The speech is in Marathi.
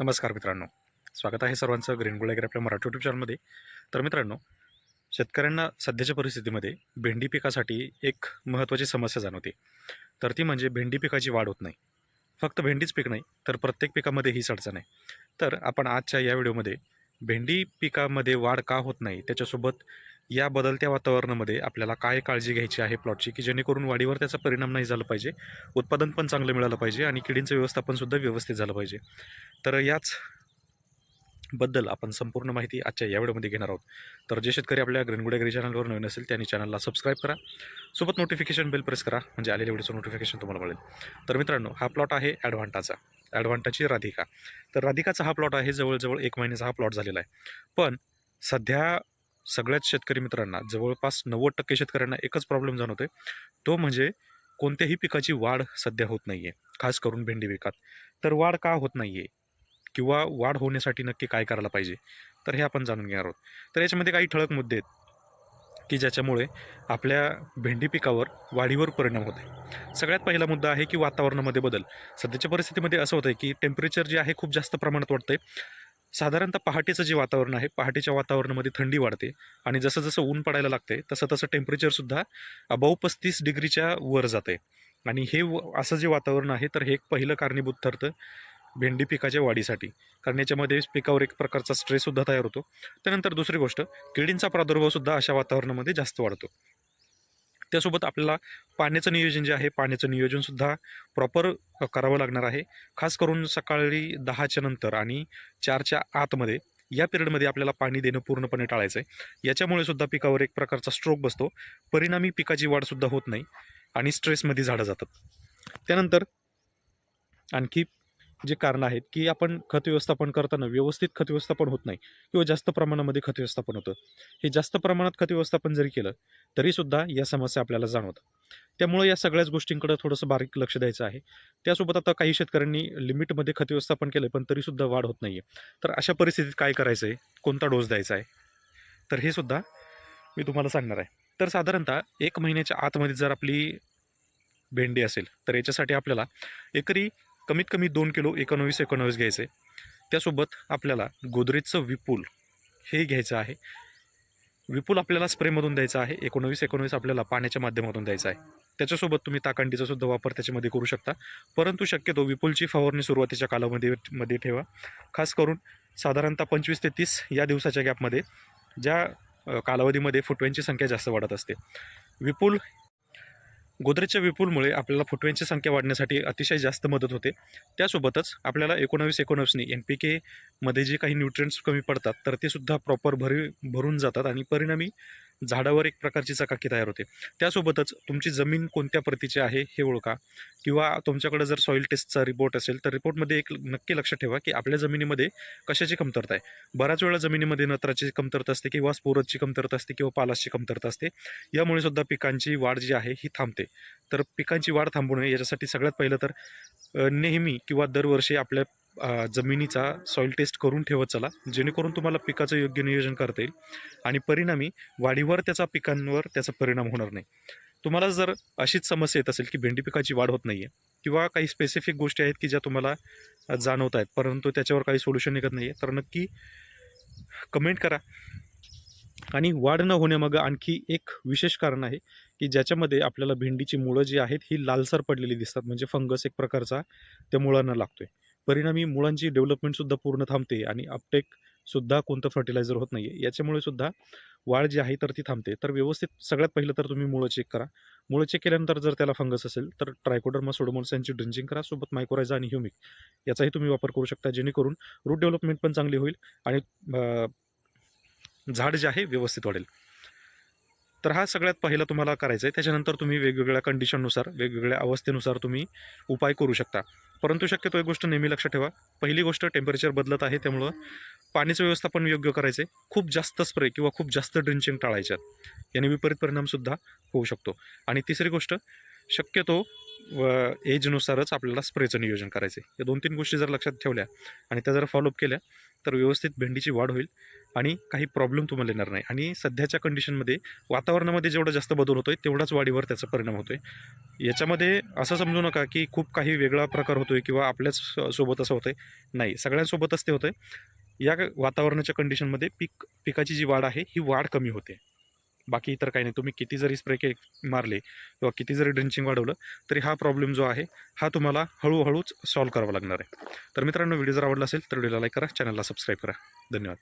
नमस्कार मित्रांनो. स्वागत आहे सर्वांचं ग्रीन गुळेगर आपल्या मराठी यूट्यूब चॅनलमध्ये तर मित्रांनो शेतकऱ्यांना सध्याच्या परिस्थितीमध्ये भेंडी पिकासाठी एक महत्त्वाची समस्या जाणवते. तर ती म्हणजे भेंडी पिकाची वाढ होत नाही. फक्त भेंडीच पीक नाही तर प्रत्येक पिकामध्ये हीच अडचण आहे. तर आपण आजच्या या व्हिडिओमध्ये भेंडी पिकामध्ये वाढ का होत नाही त्याच्यासोबत या बदलत्या वातावरणामध्ये आपल्याला काय काळजी घ्यायची आहे प्लॉटची की जेणेकरून वाढीवर त्याचा परिणाम नाही झाला पाहिजे उत्पादन पण चांगलं मिळालं पाहिजे आणि किडींचं व्यवस्थापनसुद्धा व्यवस्थित झालं पाहिजे. तर याच बद्दल आपण संपूर्ण माहिती आजच्या या व्हिडिओमध्ये घेणार आहोत. तर जे शेतकरी आपल्या ग्रीनगुड चॅनलवर नवीन असेल त्यांनी चॅनलला सबस्क्राईब करा. सोबत नोटिफिकेशन बेल प्रेस करा म्हणजे आलेल्या व्हिडिओचं नोटिफिकेशन तुम्हाला मिळेल. तर मित्रांनो हा प्लॉट आहे ॲडव्हान्टाचा. ॲडव्हान्टाची राधिका. तर राधिकाचा हा प्लॉट आहे जवळजवळ एक महिन्याचा हा प्लॉट झालेला आहे. पण सध्या सगळ्याच शेतकरी मित्रांना जवळपास नव्वद टक्के शेतकऱ्यांना एकच प्रॉब्लेम जाणवतोय. तो म्हणजे कोणत्याही पिकाची वाढ सध्या होत नाही आहे खास करून भेंडी पिकात. तर वाढ का होत नाही आहे किंवा वाढ होण्यासाठी नक्की काय करायला पाहिजे? तर हे आपण जाणून घेणार आहोत. तर याच्यामध्ये काही ठळक मुद्दे आहेत की ज्याच्यामुळे आपल्या भेंडी पिकावर वाढीवर परिणाम होते सगळ्यात पहिला मुद्दा आहे की वातावरणामध्ये बदल. सध्याच्या परिस्थितीमध्ये असं होतं आहे की टेम्परेचर जे आहे खूप जास्त प्रमाणात वाढतंय. साधारणतः पहाटेचं जे वातावरण आहे पहाटेच्या वातावरणामध्ये थंडी वाढते आणि जसं जसं ऊन पडायला लागते तसं तसं टेम्परेचरसुद्धा अबाऊ पस्तीस डिग्रीच्या वर जाते आणि हे व- असं जे वातावरण आहे तर हे एक पहिलं कारणीभूत ठरतं भेंडी पिकाच्या वाढीसाठी. कारण याच्यामध्ये पिकावर एक प्रकारचा स्ट्रेससुद्धा तयार होतो. त्यानंतर दुसरी गोष्ट किडींचा प्रादुर्भावसुद्धा अशा वातावरणामध्ये जास्त वाढतो. त्यासोबत आपल्याला पाण्याचं नियोजन जे आहे पाण्याचं नियोजनसुद्धा प्रॉपर करावं लागणार आहे. खास करून सकाळी दहाच्या नंतर आणि चारच्या आतमध्ये या पिरियडमध्ये आपल्याला पाणी देणं पूर्णपणे टाळायचं आहे. याच्यामुळे सुद्धा पिकावर एक प्रकारचा स्ट्रोक बसतो. परिणामी पिकाची वाढसुद्धा होत नाही आणि स्ट्रेसमध्ये झाडं जातात. त्यानंतर आणखी जे कारण आहेत की आपण खत व्यवस्थापन करताना व्यवस्थित खत व्यवस्थापन होत नाही किंवा जास्त प्रमाणामध्ये खत व्यवस्थापन होतं. हे जास्त प्रमाणात खत व्यवस्थापन जरी केलं तरीसुद्धा या समस्या आपल्याला जाणवतात. त्यामुळे या सगळ्याच गोष्टींकडे थोडंसं बारीक लक्ष द्यायचं आहे. त्यासोबत आता काही शेतकऱ्यांनी लिमिटमध्ये खत व्यवस्थापन केलं पण तरीसुद्धा वाढ होत नाही आहे तर अशा परिस्थितीत काय करायचं आहे कोणता डोस द्यायचा आहे? तर हे सुद्धा मी तुम्हाला सांगणार आहे. तर साधारणतः एक महिन्याच्या आतमध्ये जर आपली भेंडी असेल तर याच्यासाठी आपल्याला एकरी कमीत कमी दोन किलो एकोणवीस एकोणवीस घ्यायचे. त्यासोबत आपल्याला गोदरेजचं विपुल हे घ्यायचं आहे. विपुल आपल्याला स्प्रेमधून द्यायचं आहे. एकोणवीस एकोणवीस आपल्याला पाण्याच्या माध्यमातून द्यायचं आहे. त्याच्यासोबत तुम्ही ताकांडीचा सुद्धा वापर त्याच्यामध्ये करू शकता. परंतु शक्यतो विपुलची फवारणी सुरुवातीच्या कालामध्ये मध्ये ठेवा. खास करून साधारणतः पंचवीस ते तीस या दिवसाच्या गॅपमध्ये ज्या कालावधीमध्ये फुटव्यांची संख्या जास्त वाढत असते. विपुल गोदरेजच्या विपुलमुळे आपल्याला फुटव्यांची संख्या वाढण्यासाठी अतिशय जास्त मदत होते. त्यासोबतच आपल्याला एकोणावीस एकोणावीसनी एन पी केमध्ये जे काही न्यूट्रिएंट्स कमी पडतात तर ते सुद्धा प्रॉपर भरी भरून जातात आणि परिणामी झाडावर एक प्रकारची चकाकी तयार होते. त्यासोबतच तुमची जमीन कोणत्या प्रतीची आहे हे ओळखा. किंवा तुमच्याकडे जर सॉईल टेस्टचा रिपोर्ट असेल तर रिपोर्टमध्ये एक नक्की लक्षात ठेवा की आपल्या जमिनीमध्ये कशाची कमतरता आहे. बऱ्याच वेळा जमिनीमध्ये नत्राची कमतरता असते किंवा स्पोरसची कमतरता असते किंवा पालासची कमतरता असते. यामुळे सुद्धा पिकांची वाढ जी आहे ही थांबते. तर पिकांची वाढ थांबू नये याच्यासाठी सगळ्यात पहिलं तर नेहमी किंवा दरवर्षी आपल्या जमिनीचा सॉईल टेस्ट करून ठेवत चला. जेणेकरून तुम्हाला पिकाचं योग्य नियोजन करता येईल आणि परिणामी वाढीवर त्याचा पिकांवर त्याचा परिणाम होणार नाही. तुम्हाला जर अशीच समस्या येत असेल की भेंडी पिकाची वाढ होत नाही आहे किंवा काही स्पेसिफिक गोष्टी आहेत की ज्या तुम्हाला जाणवत आहेत परंतु त्याच्यावर काही सोल्युशन निघत नाही आहे तर नक्की कमेंट करा. आणि वाढ न होण्यामागं आणखी एक विशेष कारण आहे की ज्याच्यामध्ये आपल्याला भेंडीची मुळं जी आहेत ही लालसर पडलेली दिसतात. म्हणजे फंगस एक प्रकारचा त्या मुळांना लागतोय. परिणामी मुळांची डेव्हलपमेंटसुद्धा पूर्ण थांबते आणि अपटेक सुद्धा कोणतं फर्टिलायझर होत नाही आहे याच्यामुळे सुद्धा वाढ जी आहे तर ती थांबते. तर व्यवस्थित सगळ्यात पहिलं तर तुम्ही मुळं चेक करा. मुळं चेक केल्यानंतर जर त्याला फंगस असेल तर ट्रायकोडर्मा सोडोमोन्स यांची ड्रिंचिंग करा. सोबत मायक्रोरायझा आणि ह्युमिक याचाही तुम्ही वापर करू शकता. जेणेकरून रूट डेव्हलपमेंट पण चांगली होईल आणि झाड जे आहे व्यवस्थित वाढेल. तर हा सगळ्यात पहिला तुम्हाला करायचा आहे. त्याच्यानंतर तुम्ही वेगवेगळ्या कंडिशननुसार वेगवेगळ्या अवस्थेनुसार तुम्ही उपाय करू शकता. परंतु शक्यतो एक गोष्ट नेहमी लक्षात ठेवा. पहिली गोष्ट टेम्परेचर बदलत आहे त्यामुळं पाणीचं व्यवस्थापन योग्य करायचे खूप जास्त स्प्रे किंवा खूप जास्त ड्रिंचिंग टाळायच्यात याने विपरीत परिणामसुद्धा होऊ शकतो. आणि तिसरी गोष्ट शक्यतो व एजनुसारच आपल्याला स्प्रेचं नियोजन करायचं आहे. या दोन तीन गोष्टी जर लक्षात ठेवल्या आणि त्या जर फॉलोअप केल्या तर व्यवस्थित भेंडीची वाढ होईल आणि काही प्रॉब्लेम तुम्हाला येणार नाही. आणि सध्याच्या कंडिशनमध्ये वातावरणामध्ये जेवढा जास्त बदल होतो आहे तेवढाच वाढीवर त्याचा परिणाम होतो आहे याच्यामध्ये असं समजू नका की खूप काही वेगळा प्रकार होतो आहे किंवा आपल्याच सोबत असं होतं आहे नाही सगळ्यांसोबतच ते होतंय. या वातावरणाच्या कंडिशनमध्ये पीक पिकाची जी वाढ आहे ही वाढ कमी होते. बाकी इतर काही नाही. तुम्ही किती जरी स्प्रे के मारले किंवा किती जरी ड्रिंचिंग वाढवलं तरी हा प्रॉब्लेम जो आहे हा तुम्हाला हळूहळूच सॉल्व्ह करावा लागणार आहे. तर मित्रांनो व्हिडिओ जर आवडला असेल तर व्हिडिओला लाईक करा चॅनलला सबस्क्राईब करा. धन्यवाद.